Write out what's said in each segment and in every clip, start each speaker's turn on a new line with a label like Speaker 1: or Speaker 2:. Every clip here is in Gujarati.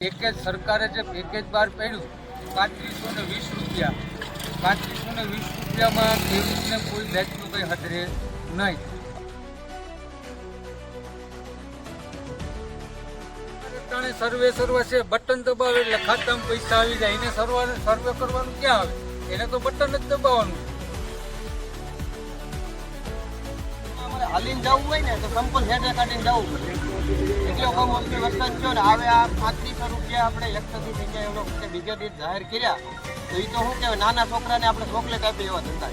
Speaker 1: પેકેજ સરકારે જે પેકેજ બહાર પાડ્યું પાંત્રીસો ને વીસ રૂપિયા. પાંત્રીસો ને વીસ રૂપિયામાં ખેડૂતને કોઈ વેચનું કંઈ હદરે નહીં. અટાણે સર્વે સર્વે છે, બટન દબાવે એટલે ખાતામાં પૈસા આવી જાય. એને સર્વે સર્વે કરવાનું ક્યાં આવે? એને તો બટન જ દબાવવાનું.
Speaker 2: હાલીને જવું હોય ને તો સંપલ હેઠે કાઢીને જવું પડે. એટલો કમોસમી વરસાદ થયો ને, હવે આ પાંત્રીસો રૂપિયા આપણે એકસોથી જગ્યાએ એનો બીજો બીજા જાહેર કર્યા, તો એ તો શું કહેવાય, નાના છોકરાને આપણે ચોકલેટ આપીએ એવા ધંધા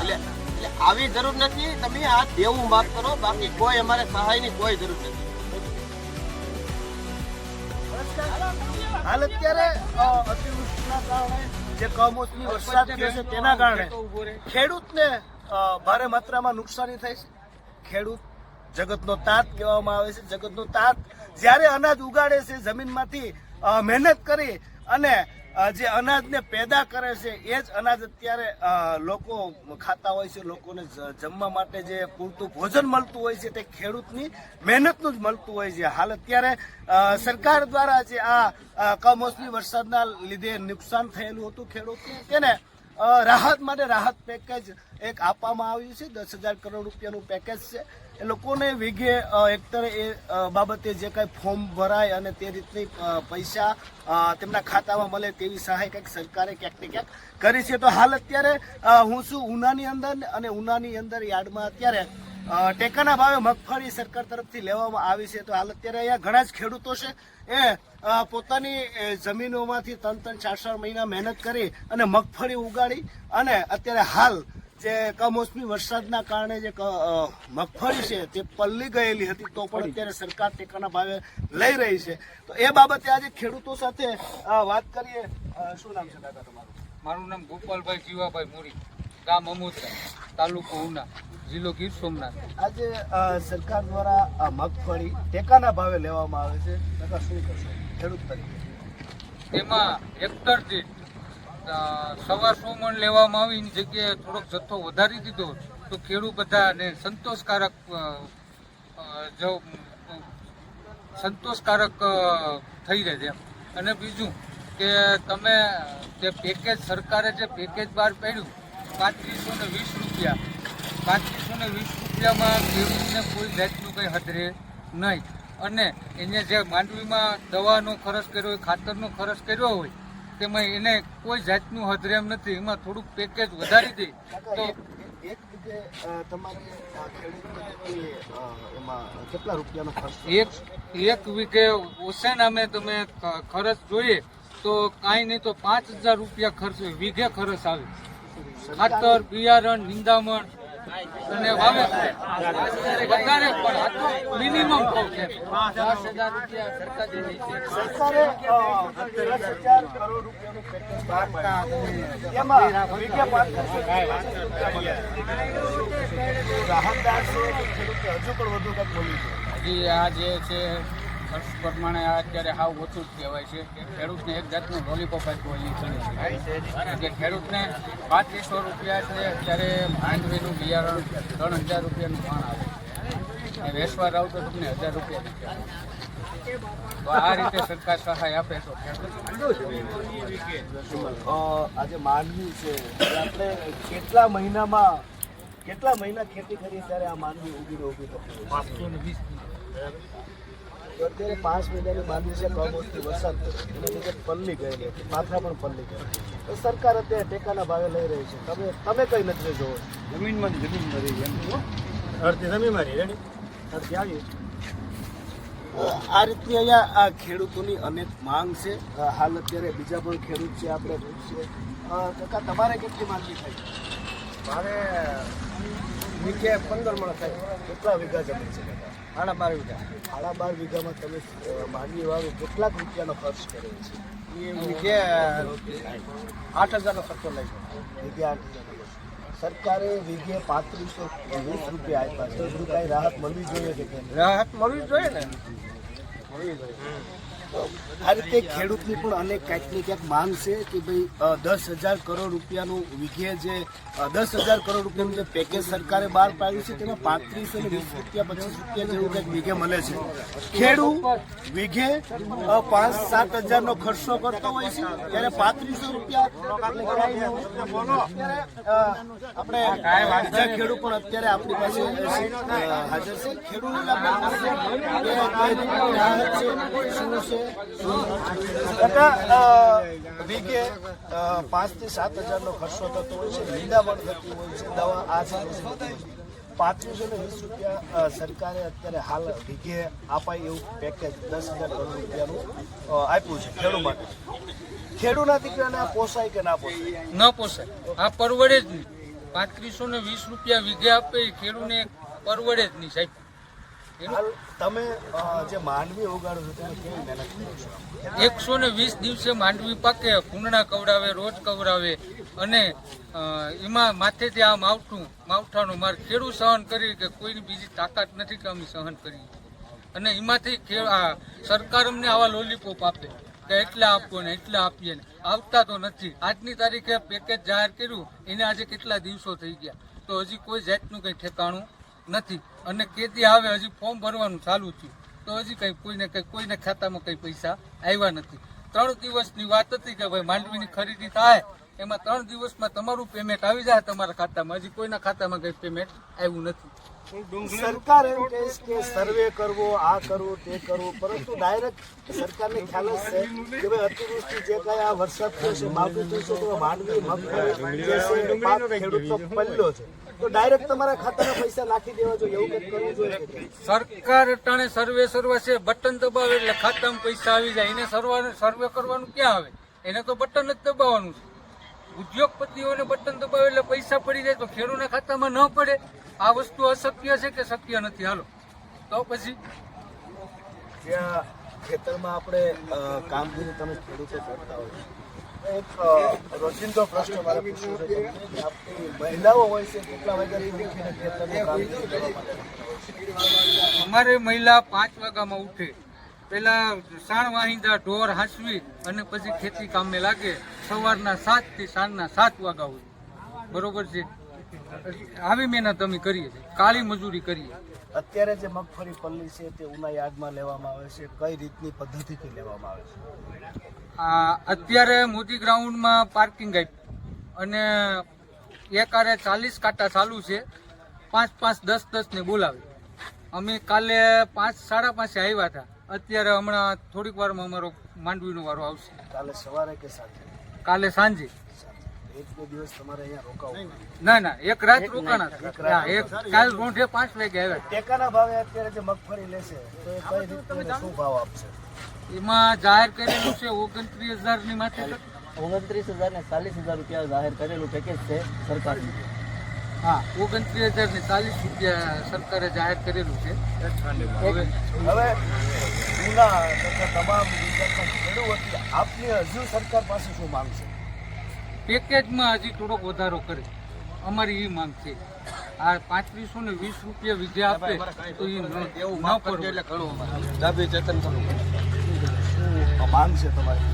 Speaker 2: એટલે એટલે આવી જરૂર નથી, તમે આ દેવું માફ કરો, બાકી કોઈ અમારે સહાયની કોઈ જરૂર નથી.
Speaker 3: હાલ અત્યારે અતિવૃષ્ટિના કારણે જે કમોસમી વરસાદ થયો છે તેના કારણે ખેડૂતને ભારે માત્રામાં નુકસાની થાય છે. ખેડૂત જગતનો તાત કહેવામાં આવે છે. જગતનો તાત જ્યારે અનાજ ઉગાડે છે જમીનમાંથી મહેનત કરી અને જે અનાજને પેદા કરે છે, એ જ અનાજ અત્યારે લોકો ખાતા હોય છે, લોકોને જમવા માટે જે પૂરતું ભોજન મળતું હોય છે તે ખેડૂતની મહેનતનું જ મળતું હોય છે. હાલ અત્યારે સરકાર દ્વારા જે આ કમોસમી વરસાદના લીધે નુકસાન થયેલું હતું ખેડૂતને. તેને રાહત માટે રાહત પેકેજ એક આપવામાં આવ્યું છે. દસ હજાર કરોડ રૂપિયાનું પેકેજ છે. એ લોકોને વિઘે હેક્ટરે એ બાબતે જે કાંઈ ફોર્મ ભરાય અને તે રીતની પૈસા તેમના ખાતામાં મળે તેવી સહાય કંઈક સરકારે ક્યાંક ને ક્યાંક કરી છે. તો હાલ અત્યારે હું છું ઉનાની અંદર અને ઉનાની અંદર યાર્ડમાં અત્યારે ટેકાના ભાવે મગફળી સરકાર તરફથી લેવામાં આવી છે. તો હાલ અત્યારે અહીંયા ઘણા જ ખેડૂતો છે. એ પોતાની જમીનોમાંથી ત્રણ ત્રણ ચાર ચાર મહિના મહેનત કરી અને મગફળી ઉગાડી અને અત્યારે હાલ જે કમોસમી વરસાદના કારણે જે મગફળી છે તે પલ્લી ગયેલી હતી તો પણ અત્યારે સરકાર ટેકાના ભાવે લઈ રહી છે. તો એ બાબતે આજે ખેડૂતો સાથે વાત કરીએ. શું નામ છે દાદા તમારું?
Speaker 1: મારું નામ ગોપાલભાઈ જીવાભાઈ મોરી. ગામ અમોદરા તાલુકો ઉના જિલ્લો ગીર સોમનાથ.
Speaker 3: આજે સરકાર દ્વારા આ મગફળી ટેકાના ભાવે લેવામાં આવે છે. તથા શું કરશે? ખેડૂત તરીકે.
Speaker 1: તેમાં હેક્ટર દીઠ સવા સો મણ લેવામાં આવી એની જગ્યાએ થોડોક જથ્થો વધારી દીધો તો ખેડૂત બધાને સંતોષકારક જો સંતોષકારક થઈ રહે છે. અને બીજું કે તમે જે પેકેજ સરકારે જે પેકેજ બહાર પાડ્યું પાંત્રીસો ને વીસ રૂપિયા. પાંત્રીસો ને વીસ રૂપિયામાં ખેડૂતને કોઈ જાતનું કંઈ હદરે નહીં. અને એને જે માંડવીમાં દવાનો ખર્ચ કર્યો હોય ખાતરનો ખર્ચ કર્યો હોય તેમાં એને કોઈ જાતનું હદરેમ નથી. એમાં થોડુંક પેકેજ વધારી દે તો
Speaker 3: એક એક વીઘે ઓસેન તમારે અ, ખેડૂતને કેટલી, અ, એમાં કેટલા રૂપિયાનો ખર્ચ
Speaker 1: એક એક વીઘે ઓછા નામે તમે ખર્ચ જોઈએ તો કાંઈ નહીં તો પાંચ હજાર રૂપિયા ખર્ચ વીઘે ખર્ચ આવે. ખાતર બિયારણ નિંદામણ અને વધારે પણ આ તો મિનિમમ કહું છે. દસ હજાર રૂપિયા સરકાર દે છે.
Speaker 3: હજુ પણ વધુ કંઈક બોલ્યું છે.
Speaker 1: હજી આ જે છે ખર્ચ પ્રમાણે આ અત્યારે હાવ ઓછું જ કહેવાય છે કે ખેડૂતને એક જાતનું લોલીપોપ આપ્યું હોય છે. કે ખેડૂતને પાંત્રીસો રૂપિયા છે અત્યારે માંડવીનું બિયારણ ત્રણ હજાર રૂપિયાનું ભાણ આવે છે. વેસવા રાવ તો તમને હજાર રૂપિયા તો આ રીતે સરકાર સહાય આપે તો
Speaker 3: આજે માંડવી છે. આપણે કેટલા મહિનામાં કેટલા મહિના ખેતી કરી ત્યારે આ માંડવી ઉગી ને થતી
Speaker 1: પાંચસો ને વીસ
Speaker 3: તો અત્યારે પાંચ મહિનાની માંડવી છે કમોસમી વરસાદ એના લીધે પલ્લી ગયેલી હતી. પાથરા પણ પલ્લી ગયેલી તો સરકાર અત્યારે ટેકાના ભાવે લઈ રહી છે. તમે તમે કઈ નજરે જોવો છો?
Speaker 2: જમીનમાં જમીન મરી અડધી જમીન મારી રેડી અડધી આવી.
Speaker 3: આ રીતની અહીંયા આ ખેડૂતોની અનેક માંગ છે. હાલ અત્યારે બીજા પણ ખેડૂત છે આપણે અ, કાકા તમારે કેટલી માંગી થઈ?
Speaker 2: મારે વીઘે પંદર મણ થાય
Speaker 3: કેટલા વીઘા જમીન છે કાકા?
Speaker 2: સાડા બાર વીઘા.
Speaker 3: સાડા બાર વીઘામાં તમે માંડવી વાવી કેટલાક રૂપિયાનો ખર્ચ કર્યો છે?
Speaker 2: એ વીઘે આઠ હજારનો ખર્ચો લઈ ગયો.
Speaker 3: વીઘે આઠ હજાર સરકારે વીઘે પાંત્રીસો વીસ રૂપિયા આપ્યા છે. એટલું કાંઈ રાહત મળવી જોઈએ કે
Speaker 2: રાહત મળવી જોઈએ ને? મળવી જોઈએ.
Speaker 3: આ રીતે ખેડૂતની પણ અનેક કાંઈકની ક્યાંક માંગ છે કે ભાઈ દસ હજાર કરોડ રૂપિયાનું વીઘે જે દસ હજાર કરોડ રૂપિયાનું જે પેકેજ સરકારે બહાર પાડ્યું છે, તેમાં પાંત્રીસ અને વીસ રૂપિયા, પચીસ રૂપિયા જેવું કંઈક વીઘે મળે છે. ખેડૂત વીઘે પાંચ, સાત હજારનો ખર્ચો કરતો હોય છે, ત્યારે પાંત્રીસો રૂપિયા આપણે ખેડૂત પણ અત્યારે આપણી પાસે હાજર છે. છે. શું છે? કાકા વીકે વીઘે અ, પાંચથી સાત હજારનો ખર્ચો થતો હોય છે નિંદામણ થતી હોય છે દવા આ છે. પાંત્રીસો ને વીસ રૂપિયા સરકારે અત્યારે હાલ વીઘે અપાય એવું પેકેજ દસ હજાર કરોડ રૂપિયાનું આપ્યું છે ખેડૂત માટે. ખેડૂતના દીકરાને આ પોસાય કે ના પોસાય?
Speaker 1: ન પોસાય. આ પરવડે જ નહીં. પાંત્રીસો ને વીસ રૂપિયા વીઘે આપે ખેડૂને પરવડે જ નહીં સાહેબ.
Speaker 3: તમે જે માંડવી ઉગાડો છો, તમે કેવી મહેનત કરો છો?
Speaker 1: એકસો ને વીસ દિવસે માંડવી પાકે, કુંડણા કવડાવે, રોજ કવડાવે અને એમાં માથેથી આ માવઠું, માવઠાનું મારે ખેડૂત સહન કરી કે કોઈની બીજી તાકાત નથી કે અમે સહન કરીએ. અને એમાંથી સરકાર અમને આવા લોલીપોપ આપે કે એટલા આપો ને એટલા આપીએ ને. આવતા તો નથી. આજની તારીખે પેકેજ જાહેર કર્યું, એને આજે કેટલા દિવસો થઈ ગયા? તો હજી કોઈ જાતનું કંઈ ઠેકાણું નથી. અને કેતી આવે, હજી ફોર્મ ભરવાનું ચાલુ થયું. તો હજી કંઈ કોઈને કંઈ, કોઈને ખાતામાં કંઈ પૈસા આવ્યા નથી. ત્રણ દિવસની વાત હતી કે ભાઈ માંડવીની ખરીદી થાય, એમાં ત્રણ દિવસમાં તમારું પેમેન્ટ આવી જાય તમારા ખાતામાં. હજી કોઈના ખાતામાં કંઈ પેમેન્ટ આવ્યું નથી.
Speaker 3: સરકાર એમ કહે કે સર્વે કરવો, આ કરવું, તે કરવું, પરંતુ ડાયરેક્ટ સરકારને ખ્યાલ જ છે કે ભાઈ અતિવૃષ્ટિ જે કઈ આ વરસાદ થયો છે માવઠું થયું માંડવી, મગફળી ખેડૂતનો પલ્લો છે. તો ડાયરેક્ટ તમારા ખાતામાં પૈસા નાખી દેવા જોઈએ, એવું કંઈક કરવું જોઈએ
Speaker 1: સરકાર ટાણે સર્વે સર્વે છે, બટન દબાવે એટલે ખાતામાં પૈસા આવી જાય. એને સર્વે સર્વે કરવાનું ક્યાં આવે? એને તો બટન જ દબાવવાનું છે. ઉદ્યોગપતિઓને બટન દબાવે એટલે પૈસા પડી જાય તો ખેડૂતના ખાતામાં ન પડે. આ વસ્તુ અશક્ય છે કે શક્ય નથી? હાલો. તો પછી?
Speaker 3: જ્યાં ખેતરમાં આપણે કામગીરી તમે ખેડૂતો કરતા હોય એક રોજિંદો પ્રશ્ન મારે પૂછવું છે મહિલાઓ હોય છે કેટલા વાગ્યાથી ખેતરનું
Speaker 1: અમારે મહિલા પાંચ વાગ્યામાં ઉઠે. પેલા સાણ વાહિંદા ઢોર હાંસવી અને પછી ખેતી કામે લાગે સવારના સાતથી સાંજના સાત વાગ્યા હોય. બરોબર છે? આવી મહેનત અમે કરીએ છીએ. કાળી મજૂરી કરીએ.
Speaker 3: અત્યારે જે મગફળી પલ્લી છે તે ઉનાઈ આગમાં લેવામાં આવે છે કઈ રીતની પદ્ધતિથી લેવામાં આવે છે?
Speaker 1: આ અત્યારે મોદી ગ્રાઉન્ડમાં પાર્કિંગ આપી અને એક આરે ચાલીસ કાંટા ચાલુ છે. પાંચ પાંચ દસ દસને બોલાવે. અમે કાલે પાંચ સાડા પાંચે આવ્યા હતા. અત્યારે હમણાં થોડીક વારમાં અમારો માંડવીનો વારો આવશે.
Speaker 3: કાલે સવારે કે સાંજે?
Speaker 1: કાલે સાંજે.
Speaker 3: સાંજે. એક બે દિવસ તમારે અહીંયા રોકાવું
Speaker 1: ના ના એક રાત રોકાણા એક કાલ રોંઢે પાંચ વાગે આવ્યા
Speaker 3: ટેકાના ભાવે અત્યારે જે મગફળી લેશે તો એ કઈ રીતે શું ભાવ આપશે?
Speaker 1: એમાં જાહેર કરેલું છે ઓગણત્રીસ હજારની માથે.
Speaker 2: ઓગણત્રીસ હજાર ને ચાલીસ હજાર રૂપિયા જાહેર કરેલું પેકેજ છે સરકારનું.
Speaker 1: હા. ઓગણત્રીસ હજાર ને ચાલીસ રૂપિયા સરકારે જાહેર કરેલું છે. હવે
Speaker 3: હવે તથા તમામ ખેડૂત આપની હજુ સરકાર પાસે શું માંગ છે?
Speaker 1: પેકેજમાં હજી થોડોક વધારો કરે. અમારી એ માંગ છે. આ પાંત્રીસો ને વીસ રૂપિયા વીઘે આપે તો એ ન ન એટલે
Speaker 2: ડાબી ચેતન જતન
Speaker 3: શું માંગ છે તમારી.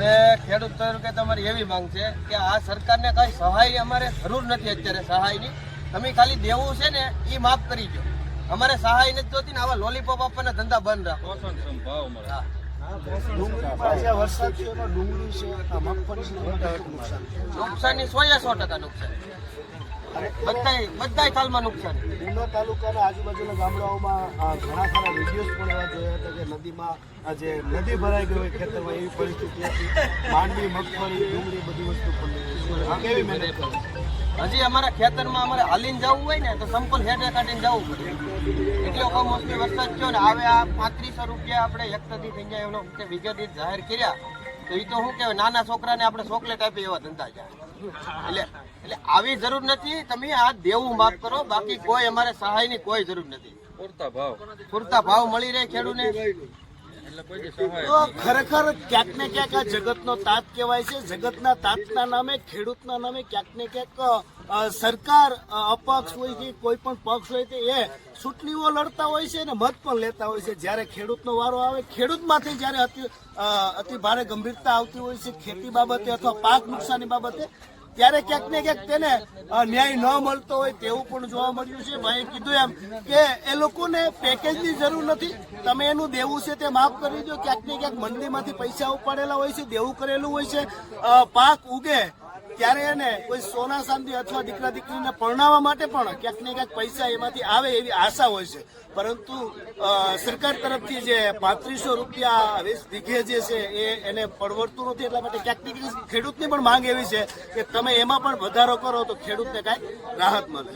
Speaker 2: હવે ખેડૂત તરીકે તમારી એવી માંગ છે કે આ સરકારને કઈ સહાય અમારે જરૂર નથી અત્યારે સહાયની. તમે ખાલી દેવું છે ને એ માફ કરી દો અમારે સહાય નથી જોતી ને આવા લોલીપોપ આપવાના ધંધા બંધ રાખો.
Speaker 3: નુકસાન
Speaker 2: નુકસાનની સો એ સો ટકા નુકસાન. બધાય બધાય તાલમાં નુકસાન.
Speaker 3: ઉના તાલુકાના આજુબાજુના ગામડાઓમાં ઘણા ખરા વિડીયોઝ પણ એવા જોયા હતા કે નદીમાં જે નદી ભરાઈ ગઈ હોય ખેતરમાં એવી પરિસ્થિતિ હતી. માંડવી મગફળી ડુંગળી બધી વસ્તુ પણ કેવી મહેનત કરો?
Speaker 2: હજી અમારા ખેતરમાં અમારે હાલીને જવું હોય ને તો સંપલ હેઠે કાઢીને જવું પડે. એટલો કમોસમી વરસાદ થયો ને હવે આ પાંત્રીસો રૂપિયા આપણે હેક્ટરથી થઈ જાય એનો વિગત જાહેર કર્યા. તો એ તો શું કહેવાય નાના છોકરાને આપણે ચોકલેટ આપી એવા ધંધા છે. એટલે એટલે આવી જરૂર નથી. તમે આ દેવું માફ કરો. બાકી કોઈ અમારે સહાયની કોઈ જરૂર નથી. પૂરતા ભાવ. મળી રહે ખેડૂને
Speaker 3: તો ખરેખર ક્યાંક ને ક્યાંક આ જગતનો તાત કહેવાય છે. જગતના તાતના નામે ખેડૂતના નામે ક્યાંક ને ક્યાંક સરકાર અપક્ષ હોય કે કોઈ પણ પક્ષ હોય તે એ ચૂંટણીઓ લડતા હોય છે અને મત પણ લેતા હોય છે. જ્યારે ખેડૂતનો વારો આવે ખેડૂતમાંથી જ્યારે અતિ અતિ ભારે ગંભીરતા આવતી હોય છે ખેતી બાબતે અથવા પાક નુકસાની બાબતે ત્યારે ક્યાંક ને ક્યાંક તેને ન્યાય ન મળતો હોય તેવું પણ જોવા મળ્યું છે. ભાઈએ કીધું એમ કે એ લોકોને પેકેજની જરૂર નથી. તમે એનું દેવું છે તે માફ કરી દો. ક્યાંક ને ક્યાંક મંડીમાંથી પૈસા ઉપાડેલા હોય છે, દેવું કરેલું હોય છે. પાક ઉગે ત્યારે એને કોઈ સોના ચાંદી અથવા દીકરા દીકરીને પરણાવવા માટે પણ ક્યાંક ને ક્યાંક પૈસા એમાંથી આવે એવી આશા હોય છે. પરંતુ સરકાર તરફથી જે પાંત્રીસો રૂપિયા વીસ વીઘે જે છે એ એને પરવડતું નથી, એટલા માટે ક્યાંક ને ક્યાંક ખેડૂતની પણ માંગ એવી છે કે તમે એમાં પણ વધારો કરો તો ખેડૂતને કાંઈક રાહત મળે.